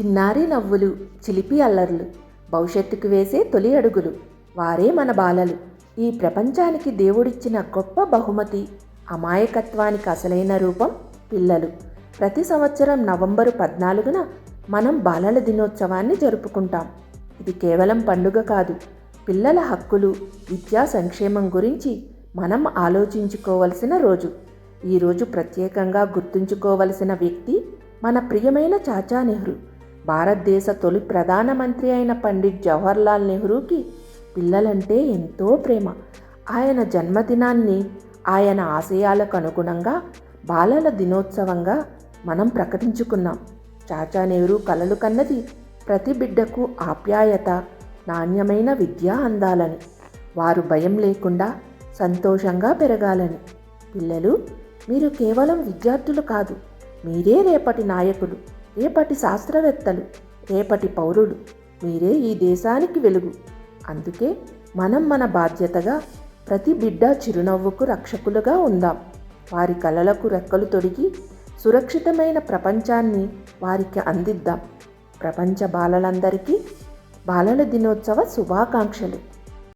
చిన్నారి నవ్వులు చిలిపి అల్లర్లు భవిష్యత్తుకు వేసే తొలి అడుగులు వారే మన బాలలు. ఈ ప్రపంచానికి దేవుడిచ్చిన గొప్ప బహుమతి అమాయకత్వానికి అసలైన రూపం పిల్లలు. ప్రతి సంవత్సరం నవంబరు పద్నాలుగున మనం బాలల దినోత్సవాన్ని జరుపుకుంటాం. ఇది కేవలం పండుగ కాదు పిల్లల హక్కులు విద్యా సంక్షేమం గురించి మనం ఆలోచించుకోవలసిన రోజు. ఈరోజు ప్రత్యేకంగా గుర్తుంచుకోవలసిన వ్యక్తి మన ప్రియమైన చాచా నెహ్రూ. భారతదేశ తొలి ప్రధానమంత్రి అయిన పండిట్ జవహర్లాల్ నెహ్రూకి పిల్లలంటే ఎంతో ప్రేమ. ఆయన జన్మదినాన్ని ఆయన ఆశయాలకు అనుగుణంగా బాలల దినోత్సవంగా మనం ప్రకటించుకున్నాం. చాచా నెహ్రూ కలలు కన్నది ప్రతి బిడ్డకు ఆప్యాయత నాణ్యమైన విద్య అందాలని. వారు భయం లేకుండా సంతోషంగా పెరగాలని. పిల్లలు మీరు కేవలం విద్యార్థులు కాదు మీరే రేపటి నాయకులు. రేపటి శాస్త్రవేత్తలు రేపటి పౌరులు మీరే ఈ దేశానికి వెలుగు. అందుకే మనం మన బాధ్యతగా ప్రతి బిడ్డ చిరునవ్వుకు రక్షకులుగా ఉందాం. వారి కలలకు రెక్కలు తొడిగి సురక్షితమైన ప్రపంచాన్ని వారికి అందిద్దాం. ప్రపంచ బాలలందరికీ బాలల దినోత్సవ శుభాకాంక్షలు.